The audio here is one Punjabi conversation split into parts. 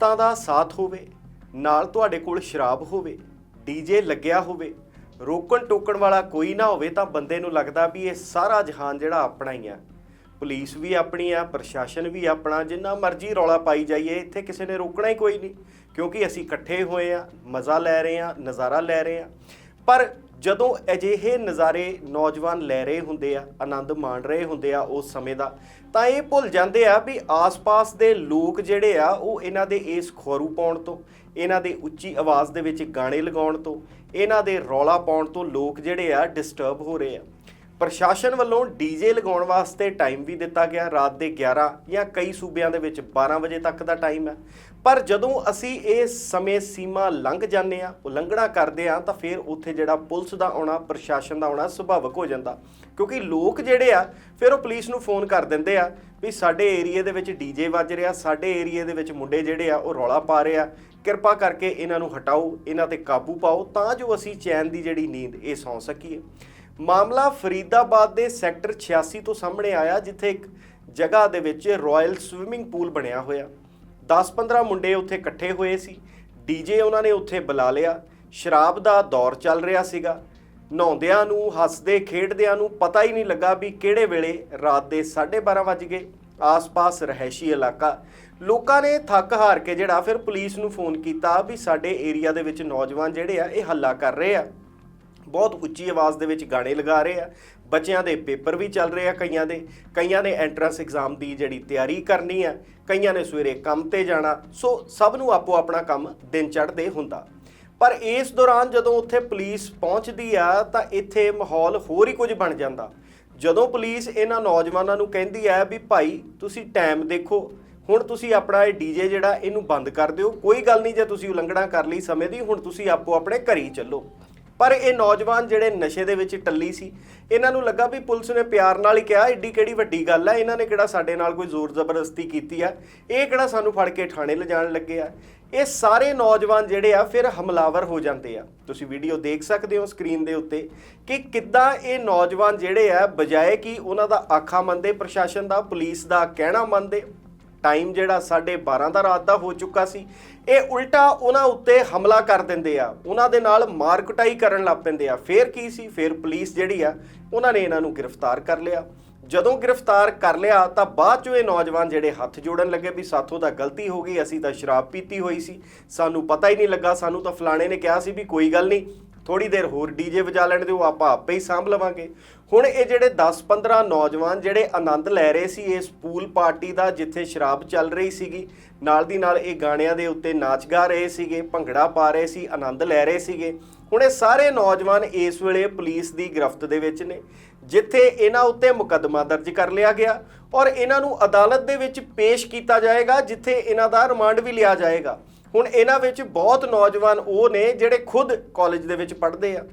ਦੋਸਤਾਂ ਦਾ ਸਾਥ ਹੋਵੇ, ਨਾਲ ਤੁਹਾਡੇ ਕੋਲ ਸ਼ਰਾਬ ਹੋਵੇ ਡੀਜੇ ਲੱਗਿਆ ਹੋਵੇ, ਰੋਕਣ ਟੋਕਣ ਵਾਲਾ ਕੋਈ ਨਾ ਹੋਵੇ ਤਾਂ ਬੰਦੇ ਨੂੰ ਲੱਗਦਾ ਵੀ ਇਹ ਸਾਰਾ ਜਹਾਨ ਜਿਹੜਾ ਆਪਣਾ ਹੀ ਆ। ਪੁਲਿਸ ਵੀ ਆਪਣੀ ਆ, ਪ੍ਰਸ਼ਾਸਨ ਵੀ ਆਪਣਾ, ਜਿੰਨਾ ਮਰਜ਼ੀ ਰੌਲਾ ਪਾਈ ਜਾਈਏ, ਇੱਥੇ ਕਿਸੇ ਨੇ ਰੋਕਣਾ ਹੀ ਕੋਈ ਨਹੀਂ, ਕਿਉਂਕਿ ਅਸੀਂ ਇਕੱਠੇ ਹੋਏ ਆ, ਮਜ਼ਾ ਲੈ ਰਹੇ ਆ, ਨਜ਼ਾਰਾ ਲੈ ਰਹੇ ਆ। ਪਰ ਜਦੋਂ ਅਜਿਹੇ ਨਜ਼ਾਰੇ ਨੌਜਵਾਨ ਲੈ ਰਹੇ ਹੁੰਦੇ ਆ, ਆਨੰਦ ਮਾਣ ਰਹੇ ਹੁੰਦੇ ਆ ਉਸ ਸਮੇਂ ਦਾ, ਤਾਂ ਇਹ ਭੁੱਲ ਜਾਂਦੇ ਆ ਵੀ ਆਸ-ਪਾਸ ਦੇ ਲੋਕ ਜਿਹੜੇ ਆ, ਉਹ ਇਹਨਾਂ ਦੇ ਇਸ ਖੋਰੂ ਪਾਉਣ ਤੋਂ, ਇਹਨਾਂ ਦੇ ਉੱਚੀ ਆਵਾਜ਼ ਦੇ ਵਿੱਚ ਗਾਣੇ ਲਗਾਉਣ ਤੋਂ, ਇਹਨਾਂ ਦੇ ਰੌਲਾ ਪਾਉਣ ਤੋਂ ਲੋਕ ਜਿਹੜੇ ਆ ਡਿਸਟਰਬ ਹੋ ਰਹੇ ਆ। ਪ੍ਰਸ਼ਾਸਨ ਵੱਲੋਂ ਡੀਜੇ ਲਗਾਉਣ ਵਾਸਤੇ ਟਾਈਮ ਵੀ ਦਿੱਤਾ ਗਿਆ, ਰਾਤ ਦੇ 11 ਜਾਂ ਕਈ ਸੂਬਿਆਂ ਦੇ ਵਿੱਚ 12 ਵਜੇ ਤੱਕ ਦਾ ਟਾਈਮ ਹੈ। ਪਰ ਜਦੋਂ ਅਸੀਂ ਇਹ ਸਮੇਂ ਸੀਮਾ ਲੰਘ ਜਾਂਦੇ ਆ ਉਲੰਘਣਾ ਕਰਦੇ ਆ ਤਾਂ ਫਿਰ ਉੱਥੇ ਜਿਹੜਾ ਪੁਲਿਸ ਦਾ ਆਉਣਾ, ਪ੍ਰਸ਼ਾਸਨ ਦਾ ਆਉਣਾ ਸੁਭਾਵਿਕ ਹੋ ਜਾਂਦਾ। ਕਿਉਂਕਿ ਲੋਕ ਜਿਹੜੇ ਆ, ਫਿਰ ਉਹ ਪੁਲਿਸ ਨੂੰ ਫੋਨ ਕਰ ਦਿੰਦੇ ਆ ਵੀ ਸਾਡੇ ਏਰੀਏ ਦੇ ਵਿੱਚ ਡੀਜੇ ਵੱਜ ਰਿਹਾ, ਸਾਡੇ ਏਰੀਏ ਦੇ ਵਿੱਚ ਮੁੰਡੇ ਜਿਹੜੇ ਆ, ਉਹ ਰੌਲਾ ਪਾ ਰਹੇ ਆ। ਕਿਰਪਾ ਕਰਕੇ ਇਹਨਾਂ ਨੂੰ ਹਟਾਓ, ਇਹਨਾਂ ਤੇ ਕਾਬੂ ਪਾਓ, ਤਾਂ ਜੋ ਅਸੀਂ ਚੈਨ ਦੀ ਜਿਹੜੀ ਨੀਂਦ, ਇਹ ਸੌਂ ਸਕੀਏ। ਮਾਮਲਾ ਫਰੀਦਾਬਾਦ ਦੇ ਸੈਕਟਰ 86 ਤੋਂ ਸਾਹਮਣੇ ਆਇਆ, ਜਿੱਥੇ ਇੱਕ ਜਗ੍ਹਾ ਦੇ ਵਿੱਚ ਰਾਇਲ ਸਵਿਮਿੰਗ ਪੂਲ ਬਣਿਆ ਹੋਇਆ। 10-15 ਮੁੰਡੇ ਉੱਥੇ ਇਕੱਠੇ ਹੋਏ ਸੀ। ਡੀਜੇ ਉਹਨਾਂ ਨੇ ਉੱਥੇ ਬੁਲਾ ਲਿਆ। ਸ਼ਰਾਬ ਦਾ ਦੌਰ ਚੱਲ ਰਿਹਾ ਸੀਗਾ। ਨਹਾਉਂਦਿਆਂ ਨੂੰ, ਹੱਸਦੇ, ਖੇਡਦਿਆਂ ਨੂੰ ਪਤਾ ਹੀ ਨਹੀਂ ਲੱਗਾ ਵੀ ਕਿਹੜੇ ਵੇਲੇ ਰਾਤ ਦੇ 12:30 ਵੱਜ ਗਏ। ਆਸ-ਪਾਸ ਰਹਿਸ਼ੀ ਇਲਾਕਾ। ਲੋਕਾਂ ਨੇ ਥੱਕ ਹਾਰ ਕੇ ਜਿਹੜਾ ਫਿਰ ਪੁਲਿਸ ਨੂੰ ਫੋਨ ਕੀਤਾ ਵੀ ਸਾਡੇ ਏਰੀਆ ਦੇ ਵਿੱਚ ਨੌਜਵਾਨ ਜਿਹੜੇ ਆ, ਇਹ ਹੱਲਾ ਕਰ ਰਹੇ ਆ। ਬਹੁਤ ਉੱਚੀ ਆਵਾਜ਼ ਦੇ ਵਿੱਚ ਗਾਣੇ ਲਗਾ ਰਹੇ ਆ। ਬੱਚਿਆਂ ਦੇ ਪੇਪਰ ਵੀ ਚੱਲ ਰਹੇ ਆ ਕਈਆਂ ਦੇ। ਕਈਆਂ ਨੇ ਐਂਟਰੈਂਸ ਐਗਜ਼ਾਮ ਦੀ ਜਿਹੜੀ ਤਿਆਰੀ ਕਰਨੀ ਆ, ਕਈਆਂ ਨੇ ਸਵੇਰੇ ਕੰਮ ਤੇ ਜਾਣਾ। ਸੋ ਸਭ ਨੂੰ ਆਪੋ ਆਪਣਾ ਕੰਮ ਦਿਨ ਚੜ੍ਹਦੇ ਹੁੰਦਾ। ਪਰ ਇਸ ਦੌਰਾਨ ਜਦੋਂ ਉੱਥੇ ਪੁਲਿਸ ਪਹੁੰਚਦੀ ਆ, ਤਾਂ ਇੱਥੇ ਮਾਹੌਲ ਹੋਰ ਹੀ ਕੁਝ ਬਣ ਜਾਂਦਾ। ਜਦੋਂ ਪੁਲਿਸ ਇਹਨਾਂ ਨੌਜਵਾਨਾਂ ਨੂੰ ਕਹਿੰਦੀ ਆ ਵੀ ਭਾਈ, ਤੁਸੀਂ ਟਾਈਮ ਦੇਖੋ। ਹੁਣ ਤੁਸੀਂ ਆਪਣਾ ਇਹ ਡੀਜੇ ਜਿਹੜਾ, ਇਹਨੂੰ ਬੰਦ ਕਰ ਦਿਓ। ਕੋਈ ਗੱਲ ਨਹੀਂ, ਜੇ ਤੁਸੀਂ ਉਲੰਘਣਾ ਕਰ ਲਈ ਸਮੇਂ ਦੀ, ਹੁਣ ਤੁਸੀਂ ਆਪੋ ਆਪਣੇ ਘਰੀ ਚੱਲੋ। ਪਰ ਇਹ ਨੌਜਵਾਨ ਜਿਹੜੇ ਨਸ਼ੇ ਦੇ ਵਿੱਚ ਟੱਲੀ ਸੀ, ਇਹਨਾਂ ਨੂੰ ਲੱਗਾ ਵੀ ਪੁਲਿਸ ਨੇ ਪਿਆਰ ਨਾਲ ਹੀ ਕਿਹਾ, ਏਡੀ ਕਿਹੜੀ ਵੱਡੀ ਗੱਲ ਹੈ ਇਹਨਾਂ ਨੇ ਕਿਹੜਾ ਸਾਡੇ ਨਾਲ ਕੋਈ ਜ਼ੋਰ ਜ਼ਬਰਦਸਤੀ ਕੀਤੀ ਆ, ਇਹ ਕਿਹੜਾ ਸਾਨੂੰ ਫੜ ਕੇ ਥਾਣੇ ਲਿਜਾਣ ਲੱਗੇ ਆ। ਇਹ ਸਾਰੇ ਨੌਜਵਾਨ ਜਿਹੜੇ ਆ, ਫਿਰ ਹਮਲਾਵਰ ਹੋ ਜਾਂਦੇ ਆ। ਤੁਸੀਂ ਵੀਡੀਓ ਦੇਖ ਸਕਦੇ ਹੋ ਸਕਰੀਨ ਦੇ ਉੱਤੇ ਕਿ ਕਿੱਦਾਂ ਇਹ ਨੌਜਵਾਨ ਜਿਹੜੇ ਆ, ਬਜਾਏ ਕਿ ਉਹਨਾਂ ਦਾ ਆਖਾ ਮੰਨਦੇ, ਪ੍ਰਸ਼ਾਸਨ ਦਾ, ਪੁਲਿਸ ਦਾ ਕਹਿਣਾ ਮੰਨਦੇ ਟਾਈਮ ਜਿਹੜਾ 12:30 ਦਾ ਰਾਤ ਦਾ ਹੋ ਚੁੱਕਾ ਸੀ। ਇਹ ਉਲਟਾ ਉਹਨਾਂ ਉੱਤੇ ਹਮਲਾ ਕਰ ਦਿੰਦੇ ਆ। ਉਹਨਾਂ ਦੇ ਨਾਲ ਮਾਰਕੁਟਾਈ ਕਰਨ ਲੱਗ ਪੈਂਦੇ ਆ। ਫੇਰ ਕੀ ਸੀ? ਫੇਰ ਪੁਲਿਸ ਜਿਹੜੀ ਆ, ਉਹਨਾਂ ਨੇ ਇਹਨਾਂ ਨੂੰ ਗ੍ਰਿਫਤਾਰ ਕਰ ਲਿਆ। ਜਦੋਂ ਗ੍ਰਿਫਤਾਰ ਕਰ ਲਿਆ ਤਾਂ ਬਾਅਦ ਚੋਂ ਇਹ ਨੌਜਵਾਨ ਜਿਹੜੇ ਹੱਥ ਜੋੜਨ ਲੱਗੇ ਵੀ ਸਾਥੋਂ ਤਾਂ ਗਲਤੀ ਹੋ ਗਈ, ਅਸੀਂ ਤਾਂ ਸ਼ਰਾਬ ਪੀਤੀ ਹੋਈ ਸੀ। ਸਾਨੂੰ ਪਤਾ ਹੀ ਨਹੀਂ ਲੱਗਾ, ਸਾਨੂੰ ਤਾਂ ਫਲਾਣੇ ਨੇ ਕਿਹਾ ਸੀ ਵੀ ਕੋਈ ਗੱਲ ਨਹੀਂ ਥੋੜੀ ਦੇਰ ਹੋਰ ਡੀਜੇ ਵਜਾ ਲੈਣ ਦਿਓ, ਆਪਾਂ ਆਪੇ ਹੀ ਸਾਂਭ ਲਵਾਂਗੇ। ਹੁਣ ਇਹ ਜਿਹੜੇ 10-15 ਨੌਜਵਾਨ ਜਿਹੜੇ ਆਨੰਦ ਲੈ ਰਹੇ ਸੀ ਇਸ ਪੂਲ ਪਾਰਟੀ ਦਾ, ਜਿੱਥੇ ਸ਼ਰਾਬ ਚੱਲ ਰਹੀ ਸੀਗੀ, ਨਾਲ ਦੀ ਨਾਲ ਇਹ ਗਾਣਿਆਂ ਦੇ ਉੱਤੇ ਨਾਚ ਗਾ ਰਹੇ ਸੀਗੇ, ਭੰਗੜਾ ਪਾ ਰਹੇ ਸੀ, ਆਨੰਦ ਲੈ ਰਹੇ ਸੀਗੇ। ਹੁਣ ਇਹ ਸਾਰੇ ਨੌਜਵਾਨ ਇਸ ਵੇਲੇ ਪੁਲਿਸ ਦੀ ਗ੍ਰਿਫਤ ਦੇ ਵਿੱਚ ਨੇ, ਜਿੱਥੇ ਇਹਨਾਂ ਉੱਤੇ ਮੁਕੱਦਮਾ ਦਰਜ ਕਰ ਲਿਆ ਗਿਆ ਔਰ ਇਹਨਾਂ ਨੂੰ ਅਦਾਲਤ ਦੇ ਵਿੱਚ ਪੇਸ਼ ਕੀਤਾ ਜਾਏਗਾ, ਜਿੱਥੇ ਇਹਨਾਂ ਦਾ ਰਿਮਾਂਡ ਵੀ ਲਿਆ ਜਾਏਗਾ। ਹੁਣ ਇਹਨਾਂ ਵਿੱਚ ਬਹੁਤ ਨੌਜਵਾਨ ਉਹ ਨੇ ਜਿਹੜੇ ਖੁਦ ਕਾਲਜ ਦੇ ਵਿੱਚ ਪੜ੍ਹਦੇ ਆ।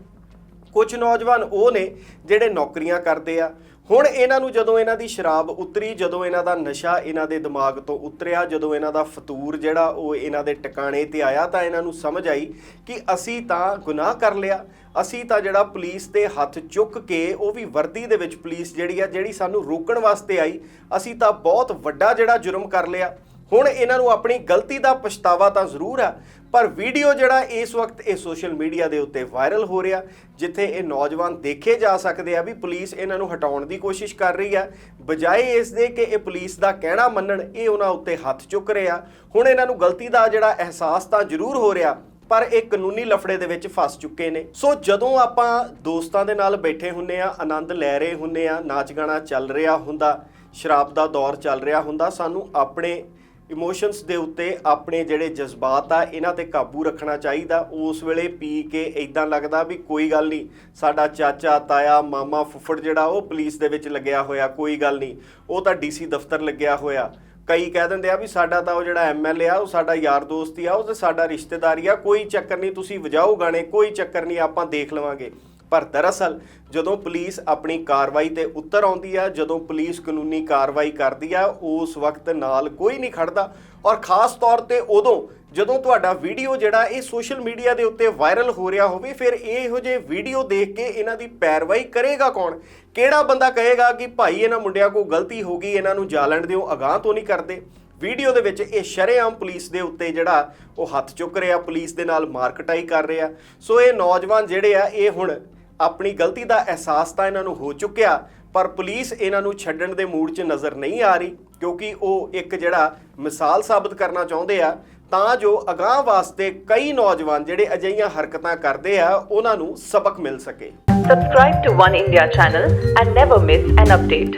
ਕੁਝ ਨੌਜਵਾਨ ਉਹ ਨੇ ਜਿਹੜੇ ਨੌਕਰੀਆਂ ਕਰਦੇ ਆ। ਹੁਣ ਇਹਨਾਂ ਨੂੰ ਜਦੋਂ ਇਹਨਾਂ ਦੀ ਸ਼ਰਾਬ ਉਤਰੀ, ਜਦੋਂ ਇਹਨਾਂ ਦਾ ਨਸ਼ਾ ਇਹਨਾਂ ਦੇ ਦਿਮਾਗ ਤੋਂ ਉਤਰਿਆ, ਜਦੋਂ ਇਹਨਾਂ ਦਾ ਫਤੂਰ ਜਿਹੜਾ ਉਹ ਇਹਨਾਂ ਦੇ ਟਿਕਾਣੇ ਤੇ ਆਇਆ, ਤਾਂ ਇਹਨਾਂ ਨੂੰ ਸਮਝ ਆਈ ਕਿ ਅਸੀਂ ਤਾਂ ਗੁਨਾਹ ਕਰ ਲਿਆ। ਅਸੀਂ ਤਾਂ ਜਿਹੜਾ ਪੁਲਿਸ ਦੇ ਹੱਥ ਚੁੱਕ ਕੇ ਉਹ ਵੀ ਵਰਦੀ ਦੇ ਵਿੱਚ ਪੁਲਿਸ ਜਿਹੜੀ ਆ, ਜਿਹੜੀ ਸਾਨੂੰ ਰੋਕਣ ਵਾਸਤੇ ਆਈ, ਅਸੀਂ ਤਾਂ ਬਹੁਤ ਵੱਡਾ ਜਿਹੜਾ ਜੁਰਮ ਕਰ ਲਿਆ। ਹੁਣ ਇਹਨਾਂ ਨੂੰ ਆਪਣੀ ਗਲਤੀ ਦਾ ਪਛਤਾਵਾ ਤਾਂ ਜ਼ਰੂਰ ਆ। ਪਰ ਵੀਡੀਓ ਜਿਹੜਾ ਇਸ ਵਕਤ ਇਹ ਸੋਸ਼ਲ ਮੀਡੀਆ ਦੇ ਉੱਤੇ ਵਾਇਰਲ ਹੋ ਰਿਹਾ, ਜਿੱਥੇ ਇਹ ਨੌਜਵਾਨ ਦੇਖੇ ਜਾ ਸਕਦੇ ਆ ਵੀ ਪੁਲਿਸ ਇਹਨਾਂ ਨੂੰ ਹਟਾਉਣ ਦੀ ਕੋਸ਼ਿਸ਼ ਕਰ ਰਹੀ ਆ। ਬਜਾਏ ਇਸ ਦੇ ਕਿ ਇਹ ਪੁਲਿਸ ਦਾ ਕਹਿਣਾ ਮੰਨਣ, ਇਹ ਉਹਨਾਂ ਉੱਤੇ ਹੱਥ ਚੁੱਕ ਰਿਹਾ ਹੁਣ ਇਹਨਾਂ ਨੂੰ ਗਲਤੀ ਦਾ ਜਿਹੜਾ ਅਹਿਸਾਸ ਤਾਂ ਜ਼ਰੂਰ ਹੋ ਰਿਹਾ, ਪਰ ਇਹ ਕਾਨੂੰਨੀ ਲਫੜੇ ਦੇ ਵਿੱਚ ਫਸ ਚੁੱਕੇ ਨੇ। ਸੋ ਜਦੋਂ ਆਪਾਂ ਦੋਸਤਾਂ ਦੇ ਨਾਲ ਬੈਠੇ ਹੁੰਨੇ ਆ, ਆਨੰਦ ਲੈ ਰਹੇ ਹੁੰਨੇ ਆ ਨਾਚ ਗਾਣਾ ਚੱਲ ਰਿਹਾ ਹੁੰਦਾ, ਸ਼ਰਾਬ ਦਾ ਦੌਰ ਚੱਲ ਰਿਹਾ ਹੁੰਦਾ, ਸਾਨੂੰ ਆਪਣੇ ਇਮੋਸ਼ਨਸ ਦੇ ਉੱਤੇ ਆਪਣੇ ਜਿਹੜੇ ਜਜ਼ਬਾਤ ਆ, ਇਹਨਾਂ ਤੇ ਕਾਬੂ ਰੱਖਣਾ ਚਾਹੀਦਾ। ਉਸ ਵੇਲੇ ਪੀ ਕੇ ਇਦਾਂ ਲੱਗਦਾ ਵੀ ਕੋਈ ਗੱਲ ਨਹੀਂ, ਸਾਡਾ ਚਾਚਾ, ਤਾਇਆ, ਮਾਮਾ, ਫੁੱਫੜ ਜਿਹੜਾ, ਉਹ ਪੁਲਿਸ ਦੇ ਵਿੱਚ ਲੱਗਿਆ ਹੋਇਆ, ਕੋਈ ਗੱਲ ਨਹੀਂ। ਉਹ ਤਾਂ ਡੀਸੀ ਦਫ਼ਤਰ ਲੱਗਿਆ ਹੋਇਆ। ਕਈ ਕਹਿ ਦਿੰਦੇ ਆ ਵੀ ਸਾਡਾ ਤਾਂ ਉਹ ਜਿਹੜਾ ਐਮਐਲਏ ਆ, ਉਹ ਸਾਡਾ ਯਾਰ ਦੋਸਤ ਹੀ ਆ, ਉਹ ਤੇ ਸਾਡਾ ਰਿਸ਼ਤੇਦਾਰੀ ਆ। ਕੋਈ ਚੱਕਰ ਨਹੀਂ, ਤੁਸੀਂ ਵਜਾਓ ਗਾਣੇ, ਕੋਈ ਚੱਕਰ ਨਹੀਂ, ਆਪਾਂ ਦੇਖ ਲਵਾਂਗੇ। ਪਰ ਦਰਅਸਲ ਜਦੋਂ ਪੁਲਿਸ ਆਪਣੀ ਕਾਰਵਾਈ ਤੇ ਉਤਰ ਆਉਂਦੀ ਆ, ਜਦੋਂ ਪੁਲਿਸ ਕਾਨੂੰਨੀ ਕਾਰਵਾਈ ਕਰਦੀ ਆ, ਉਸ ਵਕਤ ਨਾਲ ਕੋਈ ਨਹੀਂ ਖੜਦਾ। ਔਰ ਖਾਸ ਤੌਰ ਤੇ ਉਦੋਂ ਜਦੋਂ ਤੁਹਾਡਾ ਵੀਡੀਓ ਜਿਹੜਾ ਇਹ ਸੋਸ਼ਲ ਮੀਡੀਆ ਦੇ ਉੱਤੇ ਵਾਇਰਲ ਹੋ ਰਿਹਾ ਹੋਵੇ, ਫਿਰ ਇਹੋ ਜਿਹੇ ਵੀਡੀਓ ਦੇਖ ਕੇ ਇਹਨਾਂ ਦੀ ਪੈਰਵਾਈ ਕਰੇਗਾ ਕੌਣ? ਕਿਹੜਾ ਬੰਦਾ ਕਹੇਗਾ ਕਿ ਭਾਈ ਇਹਨਾਂ ਮੁੰਡਿਆਂ ਕੋਲ ਗਲਤੀ ਹੋ ਗਈ, ਇਹਨਾਂ ਨੂੰ ਜਾਲਣ ਦਿਓ, ਅਗਾਹ ਤੋਂ ਨਹੀਂ ਕਰਦੇ? ਵੀਡੀਓ ਦੇ ਵਿੱਚ ਇਹ ਸ਼ਰੇਆਮ ਪੁਲਿਸ ਦੇ ਉੱਤੇ ਜਿਹੜਾ ਉਹ ਹੱਥ ਚੁੱਕ ਰਿਹਾ, ਪੁਲਿਸ ਦੇ ਨਾਲ ਮਾਰਕਟਾਈ ਕਰ ਰਿਹਾ। ਸੋ ਇਹ ਨੌਜਵਾਨ ਜਿਹੜੇ ਆ, ਇਹ ਹੁਣ ਆਪਣੀ ਗਲਤੀ ਦਾ ਅਹਿਸਾਸ ਤਾਂ ਇਹਨਾਂ ਨੂੰ ਹੋ ਚੁੱਕਿਆ, ਪਰ ਪੁਲਿਸ ਇਹਨਾਂ ਨੂੰ ਛੱਡਣ ਦੇ ਮੂਡ 'ਚ ਨਜ਼ਰ ਨਹੀਂ ਆ ਰਹੀ, ਕਿਉਂਕਿ ਉਹ ਇੱਕ ਜਿਹੜਾ ਮਿਸਾਲ ਸਾਬਤ ਕਰਨਾ ਚਾਹੁੰਦੇ ਆ, ਤਾਂ ਜੋ ਅਗਾਹ ਵਾਸਤੇ ਕਈ ਨੌਜਵਾਨ ਜਿਹੜੇ ਅਜਿਹੀਆਂ ਹਰਕਤਾਂ ਕਰਦੇ ਆ, ਉਹਨਾਂ ਨੂੰ ਸਬਕ ਮਿਲ ਸਕੇ Subscribe to One India channel and never miss an update.